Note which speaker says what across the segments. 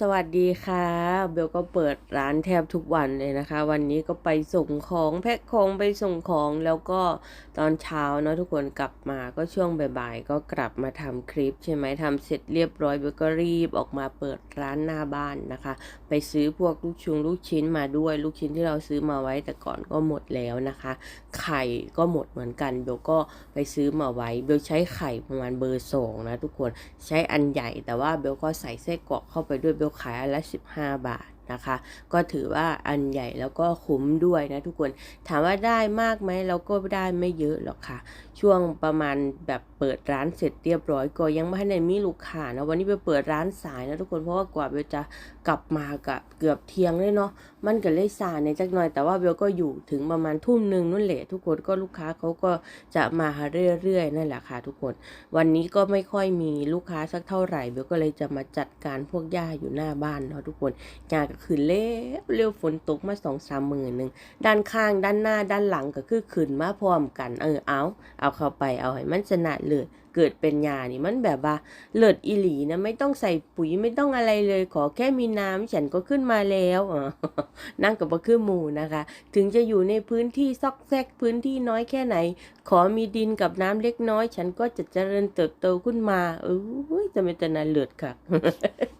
Speaker 1: ทุกคนส วัสดีค่ะ เบลก็เปิดร้านแทบทุกวันเลยนะคะ วันนี้ก็ไปส่งของแพ็คของไปส่งของแล้วก็ตอนเช้าเนาะทุกคนกลับมาก็ช่วงบ่ายๆก็กลับมาทำคลิป ใช่ไหมทำเสร็จเรียบร้อยเบลก็รีบออกมาเปิดร้านหน้าบ้านนะคะ ไปซื้อพวกลูกชุงลูกชิ้นมาด้วย ลูกชิ้นที่เราซื้อมาไว้แต่ก่อนก็หมดแล้วนะคะ ไข่ก็หมดเหมือนกันเบลก็ไปซื้อมาไว้เบลใช้ไข่ประมาณเบอร์สองนะทุกคนใช้อันใหญ่แต่ว่าเบลก็ใส่ไส้กรอกเข้าไปด้วยเบลขายอันละ 15 บาทนะคะ ก็ถือว่าอันใหญ่แล้วก็คุ้มด้วยนะทุกคน ถามว่าได้มากไหมเราก็ได้ไม่เยอะหรอกค่ะ ช่วงประมาณแบบ เปิดร้านเสร็จเรียบร้อยก็ยังไม่ได้มีลูกค้านะวันนี้ไปเปิดร้านสายนะทุกคนเพราะว่ากว่าเบลจะกลับมากับเกือบเที่ยงเลยเนาะมันก็เลยสายในจักหน่อยแต่ว่าเบลก็อยู่ถึงประมาณทุ่มหนึ่งนั่นแหละทุกคนก็ลูกค้าเขาก็จะมาเรื่อยๆนั่นแหละค่ะทุกคน วันนี้ก็ไม่ค่อยมีลูกค้าสักเท่าไหร่เบลก็เลยจะมาจัดการพวกหญ้าอยู่หน้าบ้านเนาะทุกคนงานก็คือเละเร็วฝนตกมาสองสามหมื่นหนึ่งด้านข้างด้านหน้าด้านหลังก็คือขึ้นมาพร้อมกัน เออเอา เอาเข้าไปเอาให้มันชนะเลย เกิดเป็นยานี่มันแบบว่าเลิศอีหลีนะไม่ต้องใส่ปุ๋ยไม่ต้องอะไรเลย ขอแค่มีน้ำฉันก็ขึ้นมาแล้วนั่งกับบ่คือหมูนะคะ ถึงจะอยู่ในพื้นที่ซอกแซกพื้นที่น้อยแค่ไหน ขอมีดินกับน้ำเล็กน้อย ฉันก็จะเจริญเติบโตขึ้นมาเอ้ จะเป็นตนาเลือดค่ะ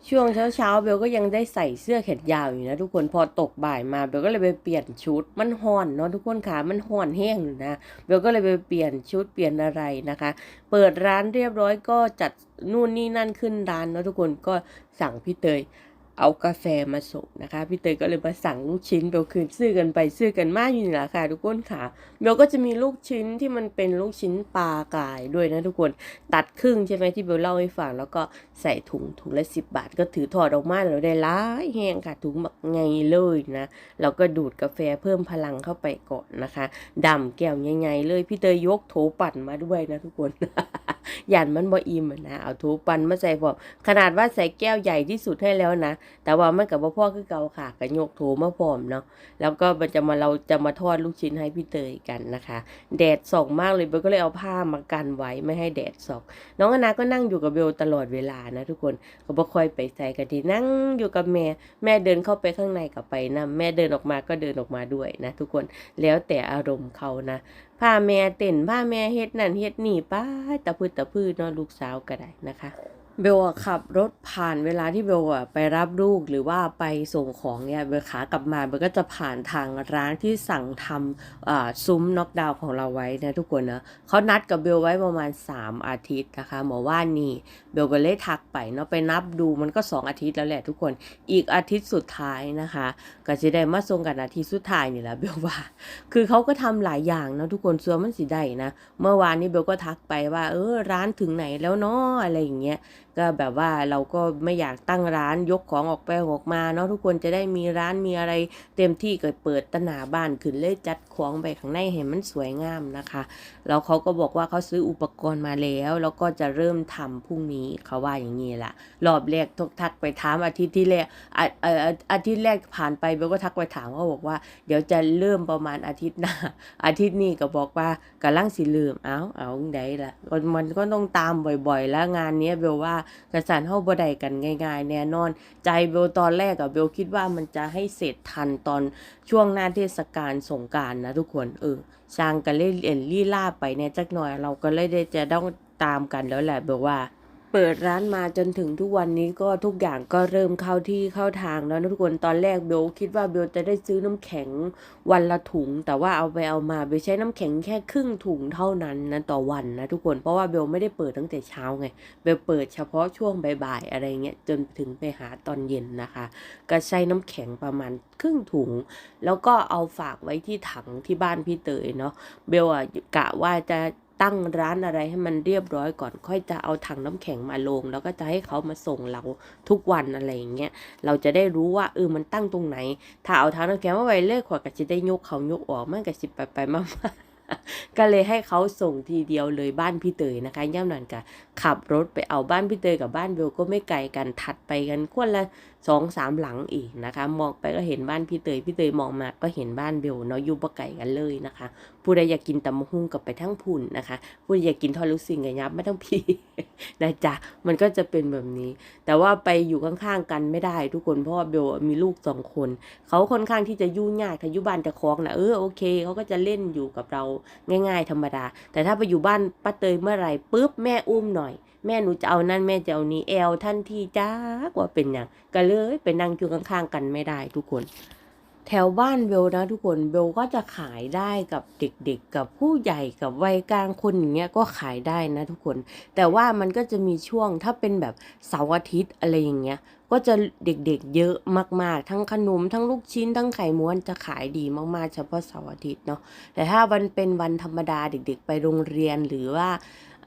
Speaker 1: ช่วงเช้าเช้าๆเบลก็ยังได้ใส่เสื้อแขนยาวอยู่นะ ทุกคนพอตกบ่ายมาเบลก็เลยไปเปลี่ยนชุดมันห่อนเนาะทุกคนขามันห่อนแห้งอยู่นะเบลก็เลยไปเปลี่ยนชุดเปลี่ยนอะไรนะคะ เปิดร้านเรียบร้อยก็จัดนู่นนี่นั่นขึ้นร้านเนาะทุกคนก็สั่งพี่เตย เอากาแฟมาส่งนะคะ พี่เตยก็เลยมาสั่งลูกชิ้นเบลคืนซื้อกันไปซื้อกันมากอยู่นี่แหละค่ะทุกคนค่ะเบลก็จะมีลูกชิ้นที่มันเป็นลูกชิ้นปลากายด้วยนะทุกคนตัดครึ่งใช่ไหมที่เบลเล่าให้ฟังแล้วก็ใส่ถุงถุงละสิบบาท ก็ถือถอดออกมาแล้วได้หลายแห้งค่ะถุงแบบไงเลยนะแล้วก็ดูดกาแฟเพิ่มพลังเข้าไปก่อนนะคะดำแก้วใหญ่ๆเลยพี่เตยยกโถปั่นมาด้วยนะทุกคน หยันมันบ่อิ่มนะเอาโถปั่นมาใส่พร้อมขนาดว่าใส่แก้วใหญ่ที่สุดให้แล้วนะ แต่ว่ามันกับพ่อคือเก่าค่ะก็ยกโถมาพร้อมเนาะแล้วก็มันจะมาเราจะมาทอดลูกชิ้นให้พี่เตยกันนะคะ แดดส่องมากเลยเบลก็เลยเอาผ้ามากันไว้ไม่ให้แดดส่องน้องอนาก็นั่งอยู่กับเบลตลอดเวลานะทุกคนก็บ่ค่อยไปใส่กันทีนั่งอยู่กับแม่แม่เดินเข้าไปข้างในกับไปนะแม่เดินออกมาก็เดินออกมาด้วยนะทุกคนแล้วแต่อารมณ์เขานะ พาแม่เต้นพาแม่เฮ็ดนั่นเฮ็ดนี่ป้าตะพืดตะพืดเนาะลูกสาวก็ได้นะคะ เบลขับรถผ่านเวลาที่เบลไปรับลูกหรือว่าไปส่งของเนี่ยเบลขากลับมาเบลก็จะผ่านทางร้านที่สั่งทำซุ้มน็อกดาวน์ของเราไว้นะทุกคนนะเขานัดกับเบลไว้ประมาณ 3 อาทิตย์นะคะหมอว่านี่เบลก็เลยทักไปเนาะไปนับดูมันก็ 2 อาทิตย์แล้วแหละทุกคนอีกอาทิตย์สุดท้ายนะคะ ก็จะได้มาส่งกันอาทิตย์สุดท้ายนี่แหละเบลว่า คือเขาก็ทำหลายอย่างเนาะทุกคนส่วนมันสิได้นะเมื่อวานนี้เบลก็ทักไปว่าเออร้านถึงไหนแล้วเนาะอะไรอย่างเงี้ย ก็แบบว่าเราก็ไม่อยากตั้งร้านยกของออกไปออกมาเนาะทุกคนจะได้มีร้านมีอะไรเต็มที่ก็เปิดตนาบ้านขึ้นเลยจัดของไปข้างในให้มันสวยงามนะคะแล้วเขาก็บอกว่าเขาซื้ออุปกรณ์มาแล้ว แล้วก็จะเริ่มทำพรุ่งนี้เขาว่าอย่างนี้แหละรอบแรกทกทักไปถามอาทิตย์ที่แรกอาทิตย์แรกผ่านไปเบลก็ทักไปถามเขาบอกว่า เดี๋ยวจะเริ่มประมาณอาทิตย์หน้าอาทิตย์นี้ก็บอกว่ากำลังสิลืมเอาเอาได้ละมันก็ต้องตามบ่อยๆ แล้วงานนี้เบลว่ากระสานเฮาบ่ได้กันง่ายๆ แน่นอน ใจเบลตอนแรกอะเบลคิดว่ามันจะให้เสร็จทันตอนช่วงหน้าเทศกาลสงการนะทุกคนเออช่างกันเล่นเอ็นลี่ล่าไปเนี่ยจักหน่อยเราก็เลยได้จะต้องตามกันแล้วแหละเบลว่า เปิดร้านมาจนถึงทุกวันนี้ก็ทุกอย่างก็เริ่มเข้าที่เข้าทางแล้วนะทุกคนตอนแรกเบลคิดว่าเบลจะได้ซื้อน้ำแข็งวันละถุง แต่ว่าเอาไปเอามาเบลใช้น้ำแข็งแค่ครึ่งถุงเท่านั้นนะต่อวันนะทุกคนเพราะว่าเบลไม่ได้เปิดตั้งแต่เช้าไงเบลเปิดเฉพาะช่วงบ่ายๆอะไรเงี้ยจนถึงไปหาตอนเย็นนะคะ ก็ใช้น้ำแข็งประมาณครึ่งถุง แล้วก็เอาฝากไว้ที่ถังที่บ้านพี่เตยเนาะเบลอะกะว่าจะ ตั้งร้านอะไรให้มันเรียบร้อยก่อน ค่อยจะเอาถังน้ำแข็งมาลง แล้วก็จะให้เขามาส่งเราทุกวันอะไรอย่างเงี้ยเราจะได้รู้ว่าเออมันตั้งตรงไหน ถ้าเอาถังน้ำแข็งมาไว้เลขขวดก็จะได้ยกเขายกออกมันก็สิไปไปมาก็เลยให้เขาส่งทีเดียวเลยบ้านพี่เตยนะคะย่ำนันกะขับรถไปเอาบ้านพี่เตยกับบ้านเบลก็ไม่ไกลกันถัดไปกันคนละสองสามหลังอีกนะคะ มองไปก็เห็นบ้านพี่เตยพี่เตยมองมาก็เห็นบ้านเบลเนาะอยู่ปะไก่กันเลยนะคะ ผู้ใดอยากกินตำมะฮุ่งกับไปทั้งพุ่นนะคะ ผู้ใดอยากกินทอดลูกซิงกับยับไม่ต้องพีนะจ๊ะมันก็จะเป็นแบบนี้ แต่ว่าไปอยู่ข้างๆกันไม่ได้ทุกคนเพราะว่าเบลมีลูกสองคน เขาค่อนข้างที่จะยุ่งยากถ้าอยู่บ้านจะคล้องนะเออโอเคเขาก็จะเล่นอยู่กับเราง่าย ๆ ธรรมดา แต่ถ้าไปอยู่บ้านป้าเตยเมื่อไหร่ปุ๊บแม่อุ้มหน่อย แม่หนูจะเอานั่นแม่จะเอานี้แอลท่านที่จ้ากว่าเป็นอย่างก็เลยไปนั่งอยู่ข้างๆกันไม่ได้ทุกคน แถวบ้านเบลนะทุกคนเบลก็จะขายได้กับเด็กๆ กับผู้ใหญ่กับวัยกลางคนอย่างเงี้ยก็ขายได้นะทุกคน แต่ว่ามันก็จะมีช่วงถ้าเป็นแบบเสาร์อาทิตย์อะไรอย่างเงี้ยก็จะเด็กๆ เยอะมากๆ ทั้งขนม ทั้งลูกชิ้น ทั้งไข่ม้วนจะขายดีมากๆ เฉพาะเสาร์อาทิตย์เนาะ แต่ถ้าวันเป็นวันธรรมดาเด็กๆ ไปโรงเรียนหรือว่า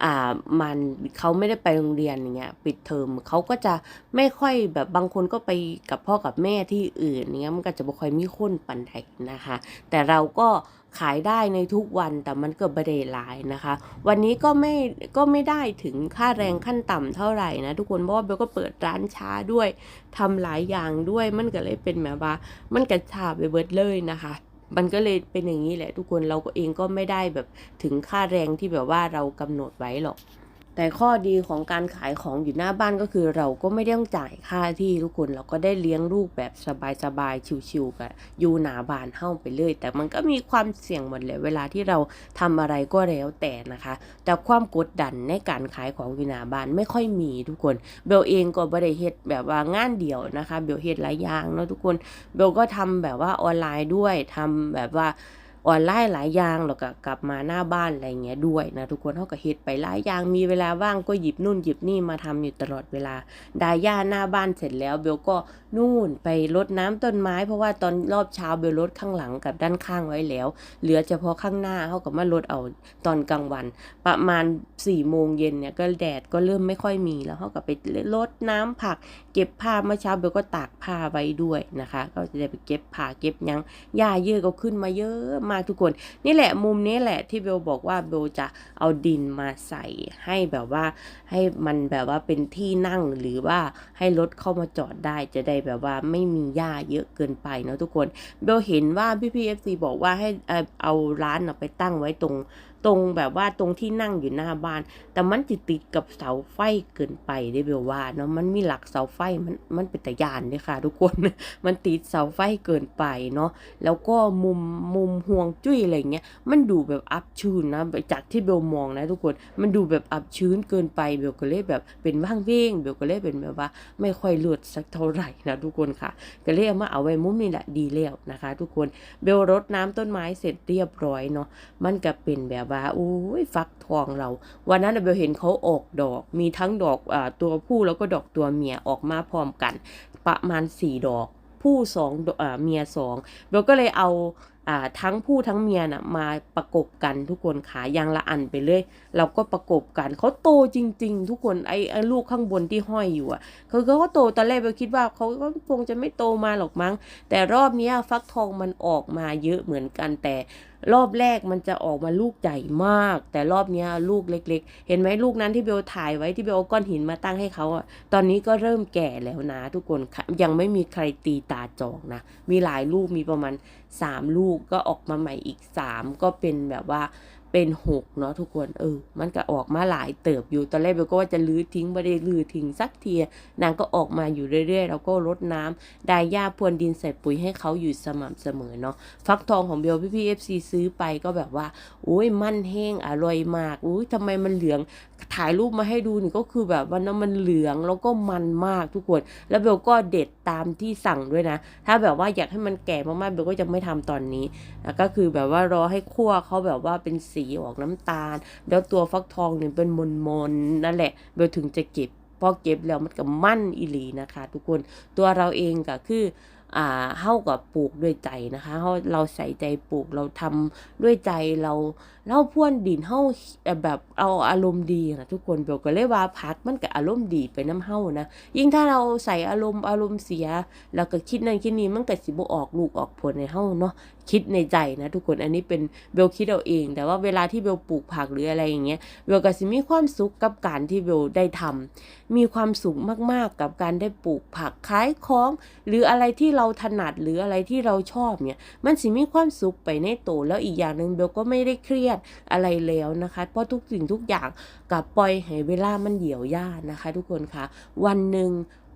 Speaker 1: อ่ามันเขาไม่ได้ไปโรงเรียนอย่างเงี้ยปิดเทอมเขาก็จะไม่ค่อยแบบบางคนก็ไปกับพ่อกับแม่ที่อื่นเงี้ยมันก็จะไม่ค่อยมีคนปันใดนะคะ แต่เราก็ขายได้ในทุกวันแต่มันก็ไม่ได้หลายนะคะ วันนี้ก็ไม่ก็ไม่ได้ถึงค่าแรงขั้นต่ำเท่าไหร่นะทุกคนเพราะว่าเบลก็เปิดร้านช้าด้วยทำหลายอย่างด้วยมันก็เลยเป็นแบบว่า มันกระชาไปเบิดเลยนะคะ มันก็เลยเป็นอย่างนี้แหละทุกคนเราก็เองก็ไม่ได้แบบถึงค่าแรงที่แบบว่าเรากำหนดไว้หรอก แต่ข้อดีของการขายของอยู่หน้าบ้านก็คือเราก็ไม่ได้ต้องจ่ายค่าที่ทุกคนเราก็ได้เลี้ยงลูกแบบสบายๆชิวๆกับอยู่หนาบานเฮ้าไปเลย แต่มันก็มีความเสี่ยงหมดเลยเวลาที่เราทำอะไรก็แล้วแต่นะคะ แต่ความกดดันในการขายของอยู่หน้าบ้านไม่ค่อยมีทุกคนเบลเองก็บ่ได้เฮ็ดแบบว่างานเดียวนะคะเบลเฮ็ดหลายอย่างเนาะทุกคนเบลก็ทำแบบว่าออนไลน์ด้วยทำแบบว่า ออนไลน์หลายอย่างแล้วก็กลับมาหน้าบ้านอะไรเงี้ยด้วยนะทุกคนเขาก็เฮ็ดไปหลายอย่างมีเวลาว่างก็หยิบนู่นหยิบนี่มาทำอยู่ตลอดเวลาดาย่าหน้าบ้านเสร็จแล้วเบลก็นู่นไปรดน้ำต้นไม้ เพราะว่าตอนรอบเช้าเบลรดข้างหลังกับด้านข้างไว้แล้ว เหลือเฉพาะข้างหน้าเขาก็มารดเอาตอนกลางวัน ประมาณ4ี่โมงเย็นเนี่ยก็แดดก็เริ่มไม่ค่อยมีแล้วเขาก็ไปรดน้ำผัก เก็บผ้าเมื่อเช้าเบลก็ตากผ้าไว้ด้วยนะคะ ก็จะได้ไปเก็บผ้าเก็บยังหญ้าเยอะก็ขึ้นมาเยอะมากทุกคน นี่แหละมุมนี้แหละที่เบลบอกว่าเบลจะเอาดินมาใส่ให้แบบว่าให้มันแบบว่าเป็นที่นั่งหรือว่าให้รถเข้ามาจอดได้จะได้แบบว่าไม่มีหญ้าเยอะเกินไปเนาะทุกคนเบลเห็นว่าพี่พีเอฟซีบอกว่าให้เอาร้านไปตั้งไว้ตรง ตรงแบบว่าตรงที่นั่งอยู่หน้าบ้าน แต่มันติดติดกับเสาไฟเกินไปได้เบลว่าเนาะมันมีหลักเสาไฟมันมันเป็นตะยานเลยค่ะ ทุกคนมันติดเสาไฟเกินไปเนาะแล้วก็มุมมุมห่วงจุ้ยอะไรเงี้ยมันดูแบบอับชื้นนะจากที่เบลมองนะ ทุกคนมันดูแบบอับชื้นเกินไปเบลก็เลยแบบเป็นว่างเว้งเบลก็เลยเป็นแบบว่า ไม่ค่อยเลือดสักเท่าไหร่นะทุกคนค่ะ ก็เลยเอามาเอาไว้มุมนี่แหละดีแล้วนะคะ ทุกคนเบลรดน้ำต้นไม้เสร็จเรียบร้อยเนาะมันก็เป็นแบบว่าโอ้ยฟักทองเรา วันนั้นเบลเห็นเขาออกดอก มีทั้งดอกอตัวผู้แล้วก็ดอกตัวเมียออกมาพร้อมกัน ประมาณสี่ดอกผู้สองเมียสองเบลก็เลยเอาอทั้งผู้ทั้งเมียน่ะมาประกบกันทุกคนขายางละอันไปเลย เราก็ประกบกันเขาโตจริง ๆ ทุกคนไอ้ไอ้ลูกข้างบนที่ห้อยอยู่อะคือเขาก็โตตอนแรกเบลคิดว่าเขาก็คงจะไม่โตมาหรอกมั้ง แต่รอบนี้ฟักทองมันออกมาเยอะเหมือนกันแต่ รอบแรกมันจะออกมาลูกใหญ่มาก แต่รอบนี้ลูกเล็ก ๆ เห็นไหมลูกนั้นที่เบลถ่ายไว้ที่เบลเอาก้อนหินมาตั้งให้เขาอะตอนนี้ก็เริ่มแก่แล้วนะ ทุกคนยังไม่มีใครตีตาจองนะ มีหลายลูกมีประมาณสามลูกก็ออกมาใหม่อีกสามก็เป็นแบบว่า เป็นหกเนาะทุกคนเออ มันก็ออกมาหลายเติบอยู่ตอนแรกเบลก็ว่าจะลื้อทิ้งไม่ได้ลื้อทิ้งสักทีนางก็ออกมาอยู่เรื่อยๆ แล้วก็รดน้ำได้หญ้าพรวนดินใส่ปุ๋ยให้เขาอยู่สม่ำเสมอเนาะฟักทองของเบลพี่พี่เอฟซีซื้อไปก็แบบว่าโอ้ยมันแห้งอร่อยมากอุ้ยทำไมมันเหลือง ถ่ายรูปมาให้ดูนี่ก็คือแบบว่าน้ำมันเหลืองแล้วก็มันมากทุกคน แล้วเบลก็เด็ดตามที่สั่งด้วยนะ ถ้าแบบว่าอยากให้มันแก่มากๆเบลก็จะไม่ทำตอนนี้แล้วก็คือแบบว่ารอให้คั่วเขาแบบว่าเป็นสีออกน้ำตาล แล้วตัวฟักทองเนี่ยเป็นมนๆนั่นแหละเบลถึงจะเก็บพอเก็บแล้วมันก็มั่นอีหลีนะคะ ทุกคนตัวเราเองก็คือ อ่าเข้ากับปลูกด้วยใจนะคะเราเราใส่ใจปลูกเราทำด้วยใจเราเล่าพ่วนดินเข้าแบบเอาอารมณ์ดีนะทุกคนเบลก็เลยว่าพักมันก็อารมณ์ดีไปน้ำเข้านะยิ่งถ้าเราใส่อารมณ์อารมณ์เสีย แล้วก็คิดนั่นคิดนี้มันก็สิบออกลูกออกผลในเฮาเนาะคิดในใจนะทุกคนอันนี้เป็นเบลคิดเอาเอง แต่ว่าเวลาที่เบลปลูกผักหรืออะไรอย่างเงี้ยเบลก็สิมีความสุขกับการที่เบลได้ทำมีความสุขมากๆกับการได้ปลูกผักขายของ หรืออะไรที่เราถนัดหรืออะไรที่เราชอบเนี่ย มันสิมีความสุขไปในโตวแล้วอีกอย่างหนึ่งเบลก็ไม่ได้เครียดอะไรแล้วนะคะ เพราะทุกสิ่งทุกอย่างกับปล่อยให้เวลามันเหี่ยวย่านะคะ ทุกคนคะวันหนึ่ง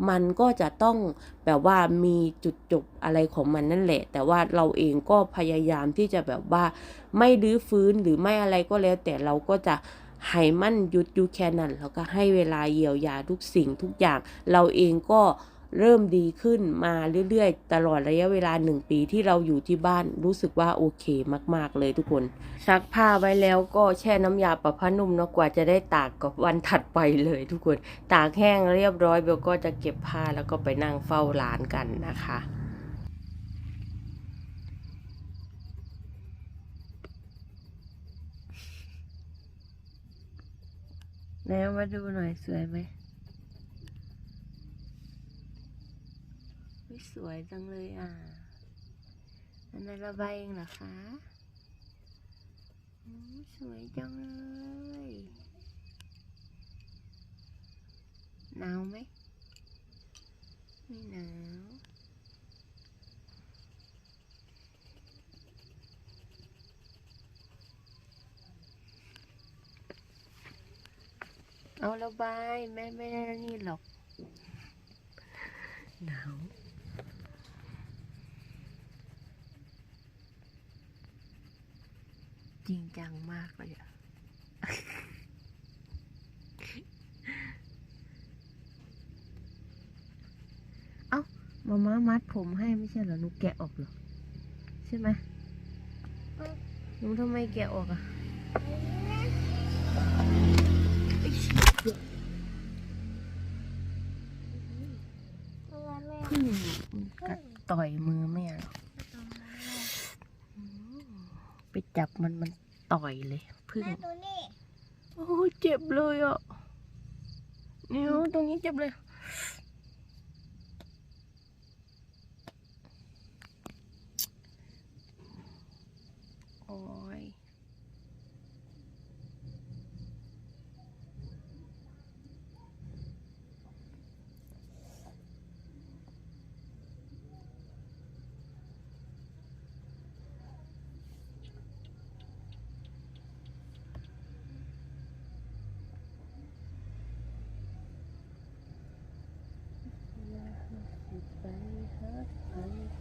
Speaker 1: มันก็จะต้องแบบว่ามีจุดจบอะไรของมันนั่นแหละ แต่ว่าเราเองก็พยายามที่จะแบบว่า ไม่ดื้อฟื้นหรือไม่อะไรก็แล้ว แต่เราก็จะให้มันหยุดอยู่แค่นั้นแล้วก็ให้เวลาเยียวยาทุกสิ่งทุกอย่าง เราเองก็ เริ่มดีขึ้นมาเรื่อยๆ ตลอดระยะเวลาหนึ่งปีที่เราอยู่ที่บ้านรู้สึกว่าโอเคมากๆเลยทุกคน ซักผ้าไว้แล้วก็แช่น้ำยาปรับผ้านุ่มเนาะกว่าจะได้ตากกับวันถัดไปเลยทุกคน ตากแห้งเรียบร้อยเบลก็จะเก็บผ้าแล้วก็ไปนั่งเฝ้าร้านกันนะคะไหนเอามาดูหน่อยสวยไหม ไม่สวยจังเลยอะอันนั้นระบายเองเหรอคะอืมสวยจังเลยหนาวไหมไม่หนาวเอาระบายแม่ไม่ได้นี่หรอกหนาว จริงจังมากเลยอะเอ้ามาม่ามัดผมให้ไม่ใช่เหรอหนูแกะออกเหรอ ใช่ไหมหนูทำไมแกะออกอะพึ่งมันกัดต่อยมือแม่หรอกอืมไป จับมันมันต่อยเลยพึ่ง
Speaker 2: แม่ดูนี่
Speaker 1: โอ้ยเจ็บเลยอะเนี่ยตรงนี้เจ็บเลยโอ้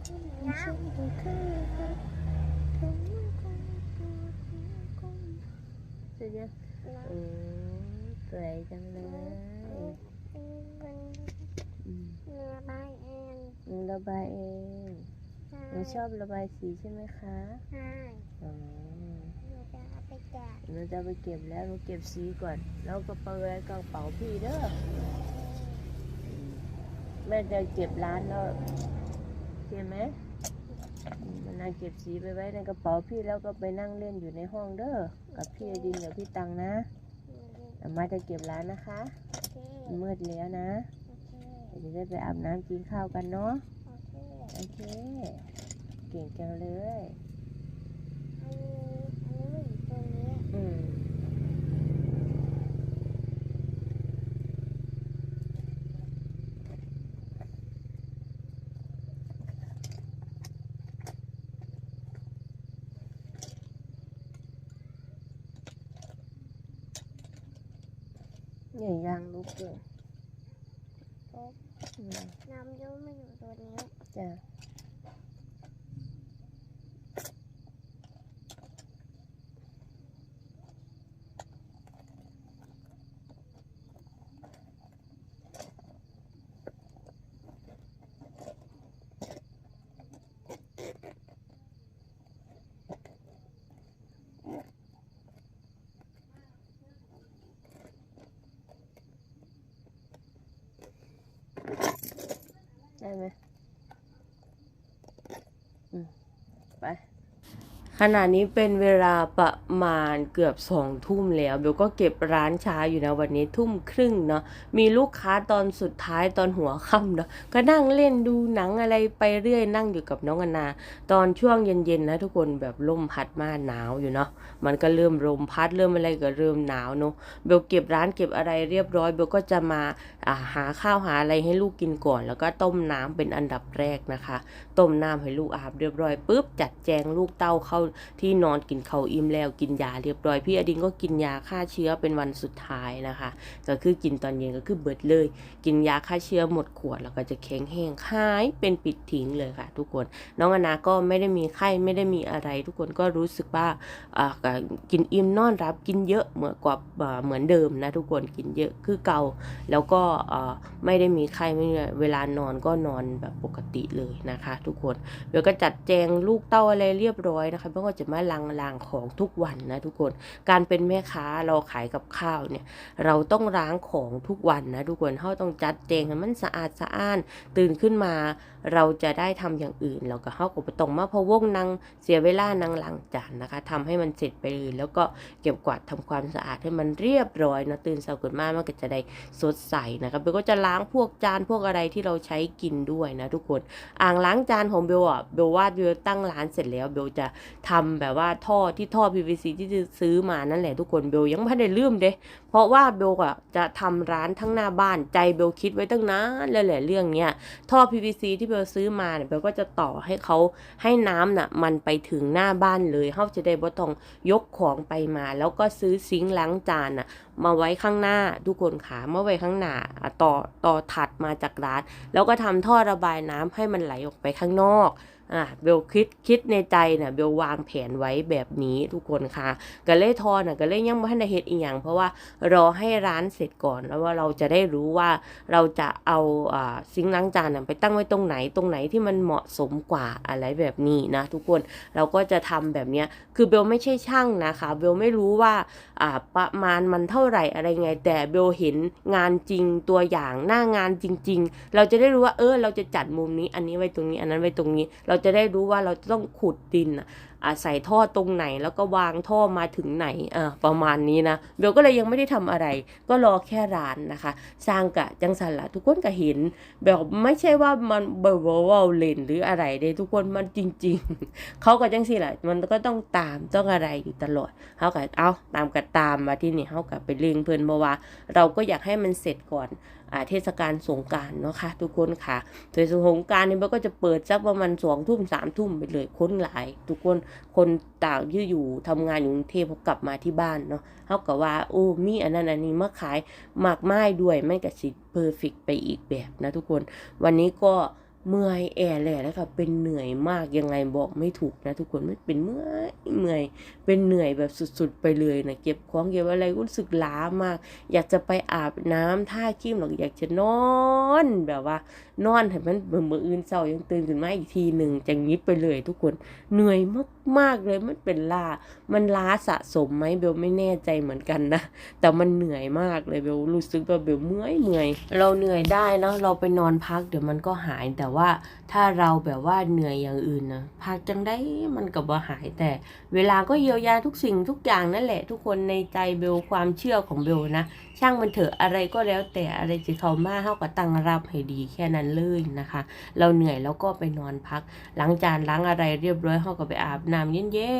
Speaker 1: ย
Speaker 2: น้
Speaker 1: เสร็จยังอืมสวยจังเลยอืม
Speaker 2: เนื้อใบเอง
Speaker 1: หนูระบายเองหนูชอบระบายสีใช่ไหมคะ
Speaker 2: ใช่
Speaker 1: อ๋อ
Speaker 2: หนูจะเอาไปแกะ
Speaker 1: หนูจะไปเก็บแล้วหนูเก็บสีก่อน แล้วก็ไปไว้กระเป๋าพี่เด้ออืมแม่จะเก็บร้านแล้ว เห็นไหมอืมมันนาเก็บสีไปไว้ในกระเป๋าพี่แล้วก็ไปนั่งเล่นอยู่ในห้องเด้อ กับพี่ไอดินกับพี่ตังนะอามาจะเก็บร้านนะคะ
Speaker 2: โอเค
Speaker 1: มืดแล้วนะ
Speaker 2: โอเค
Speaker 1: เดี๋ยวจะได้ไปอาบน้ำกินข้าวกันเนาะ
Speaker 2: โอเค
Speaker 1: โอเคเก่งจังเลย
Speaker 2: อันนี้อันนี้มันอยู่ตรงนี้
Speaker 1: อืมเนี่ย ยางลูกเก่งอืม
Speaker 2: น้ำยุ่มันอยู่ตรงนี้
Speaker 1: จ้ะ ขณะนี้เป็นเวลาประมาณเกือบสองทุ่มแล้วเบลก็เก็บร้านช้าอยู่นะวันนี้ทุ่มครึ่งเนาะมีลูกค้าตอนสุดท้ายตอนหัวค่ำเนาะก็นั่งเล่นดูหนังอะไรไปเรื่อยนั่งอยู่กับน้องอนา ตอนช่วงเย็นๆนะทุกคนแบบลมพัดมาหนาวอยู่เนาะมันก็เริ่มลมพัดเริ่มอะไรก็เริ่มหนาวเนาะเบลเก็บร้านเก็บอะไรเรียบร้อยเบลก็จะมาาหาข้าวหาอะไรให้ลูกกินก่อน แล้วก็ต้มน้ำเป็นอันดับแรกนะคะ ต้มน้ำให้ลูกอาบเรียบร้อยปุ๊บจัดแจงลูกเต้าเข้าที่นอนกินเขาอิ่มแล้วกินยาเรียบร้อยพี่อดินก็กินยาฆ่าเชื้อเป็นวันสุดท้ายนะคะ ก็คือกินตอนเย็นก็คือเบิดเลย กินยาฆ่าเชื้อหมดขวดแล้วก็จะแข็งแห้งหายเป็นปิดทิ้งเลยค่ะ ทุกคนน้องอนาก็ไม่ได้มีไข้ไม่ได้มีอะไร ทุกคนก็รู้สึกว่าอ่ากินอิ่มนอนรับกินเยอะเหมือนกว่าเหมือนเดิมนะทุกคนกินเยอะคือเก่าแล้วก็อ่าไม่ได้มีไข้ไม่เวลานอนก็นอนแบบปกติเลยนะคะ ทุกคนเดี๋ยวก็จัดแจงลูกเต้าอะไรเรียบร้อยนะคะเพราะว่าจะมาลังลางของทุกวันนะทุกคน การเป็นแม่ค้าเราขายกับข้าวเนี่ย เราต้องล้างของทุกวันนะทุกคนเขาต้องจัดแจงให้มันสะอาดสะอ้าน ตื่นขึ้นมา เราจะได้ทำอย่างอื่น แล้วก็เข้ากับตรงมาพะวงนางเสียเวลานางล้างจานนะคะทำให้มันเสร็จไปเลยแล้วก็เก็บกวาดทำความสะอาดให้มันเรียบร้อยนะตื่นเช้าขึ้นมามันก็จะได้สดใสนะคะเบลก็จะล้างพวกจานพวกอะไรที่เราใช้กินด้วยนะทุกคนอ่างล้างจานของเบลอะเบลว่าเบลตั้งร้านเสร็จแล้วเบลจะทำแบบว่าท่อที่ท่อ PVC ที่ซื้อมานั่นแหละทุกคนเบลยังไม่ได้ลืมเด้เราะว่าเบลอะจะทำร้านทั้งหน้าบ้านใจเบลคิดไว้ตั้งนานแล้วแหละเรื่องเนี้ยท่อ PVC ที่เบลซื้อมาเนี่ยเบลก็จะต่อให้เขาให้น้ำน่ะมันไปถึงหน้าบ้านเลยเขาจะได้บ่ต้องยกของไปมา แล้วก็ซื้อซิงค์ล้างจานน่ะมาไว้ข้างหน้าทุกคนขาเมื่อไว้ข้างหน้าต่อต่อถัดมาจากร้าน แล้วก็ทำท่อระบายน้ำให้มันไหลออกไปข้างนอก อะเบลคิดคิดในใจน่ะเบลวางแผนไว้แบบนี้ทุกคนค่ะก็เลยทอน่ะก็เลยยังไม่ทันได้เฮ็ดอีหยังเพราะว่ารอให้ร้านเสร็จก่อนแล้วว่าเราจะได้รู้ว่าเราจะเอาอ่าซิงล้างจานน่ะไปตั้งไว้ตรงไหนตรงไหนที่มันเหมาะสมกว่าอะไรแบบนี้นะ ทุกคนเราก็จะทำแบบเนี้ยคือเบลไม่ใช่ช่างนะคะเบลไม่รู้ว่าอ่าประมาณมันเท่าไหร่อะไรไง แต่เบลเห็นงานจริงตัวอย่างหน้างานจริง ๆ เราจะได้รู้ว่าเออเราจะจัดมุมนี้อันนี้ไว้ตรงนี้อันนั้นไว้ตรงนี้เราจะได้รู้ว่าเราต้องขุดดินอะอ่าใส่ท่อตรงไหน แล้วก็วางท่อมาถึงไหนอ่าประมาณนี้นะเบลก็เลยยังไม่ได้ทำอะไร ก็รอแค่ร้านนะคะ สร้างกะจังสันละทุกคนก็เห็นแบบไม่ใช่ว่ามันเบลว่าเล่นหรืออะไรเด้ทุกคนมันจริง ๆ เขาก็จังสิแหละมันก็ต้องตามต้องอะไรอยู่ตลอดเขาก็เอาตามก็ตามมาที่นี่เขาก็ไปเลี้ยงเพื่อนเพราะว่า เราก็อยากให้มันเสร็จก่อน เทศกาลสงการเนาะค่ะทุกคนค่ะโดยสงการนี่มันก็จะเปิดสักประมาณสองทุ่มสามทุ่มไปเลยคนหลาย ทุกคนคนต่างยื่อยู่ทำงานอยู่กรุงเทพเขากลับมาที่บ้านเนาะเขาก็ว่าโอ้มีอันนั้นอันนี้มาขายหมากไม้ด้วยไม่กระสิเพอร์เฟกไปอีกแบบนะทุกคน วันนี้ก็ เมื่อยแอแหละแล้วค่ะเป็นเหนื่อยมากยังไงบอกไม่ถูกนะ ทุกคนไม่เป็นเมื่อยเมื่อยเป็นเหนื่อยแบบสุดๆไปเลยนะเก็บของเก็บอะไรรู้สึกล้ามาก อยากจะไปอาบน้ำท่าขี้มหรอกอยากจะนอนแบบว่า นอนให้มันเมื่อมื่ออื่นเศร้ายังตื่นขึ้นมาอีกทีหนึ่งจังนี้ไปเลย ทุกคนเหนื่อยมาก ๆเลยมันเป็นลามันล้าสะสมไหมเบลไม่แน่ใจเหมือนกันนะ แต่มันเหนื่อยมากเลยเบลรู้สึกว่าเบลเมื่อยเมื่อยเราเหนื่อยได้นะเราไปนอนพักเดี๋ยวมันก็หายแต่ว่าถ้าเราแบบว่าเหนื่อยอย่างอื่นนะพักจังได้มันก็บ่หายแต่ เวลาก็เยียวยาทุกสิ่งทุกอย่างนั่นแหละ ทุกคนในใจเบลความเชื่อของเบลนะช่างมันเถอะอะไรก็แล้วแต่อะไรจะเข้ามาเท่ากับตั้งรับให้ดีแค่นั้นเลยนะคะ เราเหนื่อยแล้วก็ไปนอนพักล้างจานล้างอะไรเรียบร้อยเขาก็ไปอาบน้้ำเย็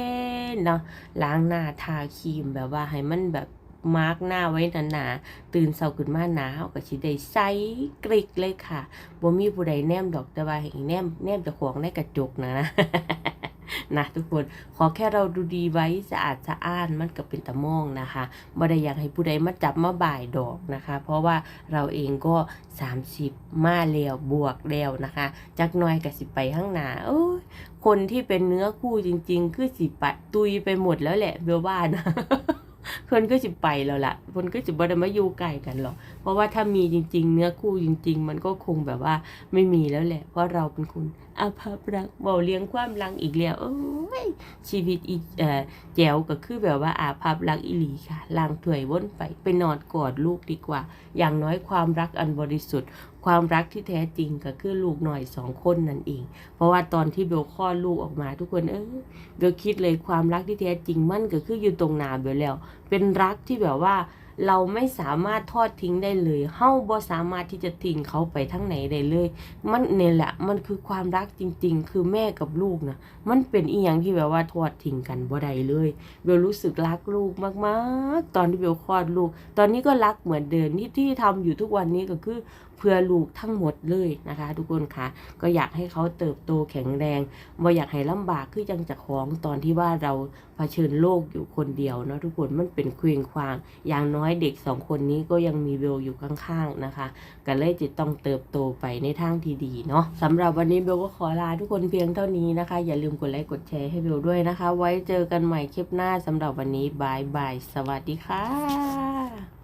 Speaker 1: นๆเนาะล้างหน้าทาครีมแบบว่าให้มันแบบมาร์กหน้าไว้หนาๆตื่นเช้าขึ้นมาหนาวก็สิได้ใสกริกเลยค่ะบ่มีผู้ใดแนมดอกแต่ว่าให้แนมแนมจะของในกระจกนะนะ นะทุกคนขอแค่เราดูดีไว้สะอาดสะอ้านมันก็เป็นตะมองนะคะบ่ได้อยากให้ผู้ใดมาจับมาบ่ายดอกนะคะ เพราะว่าเราเองก็ 30 มาแล้วบวกแล้วนะคะจักน้อยก็สิไปข้างหน้าโอ้ยคนที่เป็นเนื้อคู่จริง ๆ คือสิปะตุยไปหมดแล้วแหละเบลว่านะคนก็สิไปแล้วล่ะคนก็สิบ่ได้มาอยู่ใกล้กันหรอก เพราะว่าถ้ามีจริง ๆ เนื้อคู่จริง ๆ มันก็คงแบบว่าไม่มีแล้วแหละ เพราะเราเป็นคน อาภัพรักเบาเลี้ยงความรักอีกแล้วโอ้ยชีวิตอีเอ่อแจ๋วก็คือแบบว่าอาภัพรักอีหลีค่ะล้างถวยวนไปไปนอนกอดลูกดีกว่า อย่างน้อยความรักอันบริสุทธิ์ ความรักที่แท้จริงก็คือลูกหน่อยสองคนนั่นเอง เพราะว่าตอนที่เบลคลอดลูกออกมาทุกคนเออเบลคิดเลยความรักที่แท้จริงมันก็คืออยู่ตรงหน้าเบลแล้ว เป็นรักที่แบบว่า เราไม่สามารถทอดทิ้งได้เลยเฮาบ่สามารถที่จะทิ้งเขาไปทั้งไหนได้เลย มันเนี่ยแหละมันคือความรักจริง ๆ คือแม่กับลูกนะมันเป็นอีหยังที่แบบว่าทอดทิ้งกันบ่ได้เลยเบลรู้สึกรักลูกมากๆ ตอนที่เบลคลอดลูก ตอนนี้ก็รักเหมือนเดิมที่ที่ทำอยู่ทุกวันนี้ก็คือ เพื่อลูกทั้งหมดเลยนะคะ ทุกคนค่ะ ก็อยากให้เขาเติบโตแข็งแรงบ่อยากให้ลำบากคือจังจากของตอนที่ว่าเราเผชิญโลกอยู่คนเดียวเนาะทุกคนมันเป็นเคว้งคว้าง อย่างน้อยเด็กสองคนนี้ก็ยังมีเบลอยู่ข้างๆนะคะก็เลยจะต้องเติบโตไปในทางที่ดีเนาะสำหรับวันนี้เบลก็ขอลาทุกคนเพียงเท่านี้นะคะ อย่าลืมกดไลค์กดแชร์ให้เบลด้วยนะคะ ไว้เจอกันใหม่คลิปหน้าสำหรับวันนี้บายบายสวัสดีค่ะ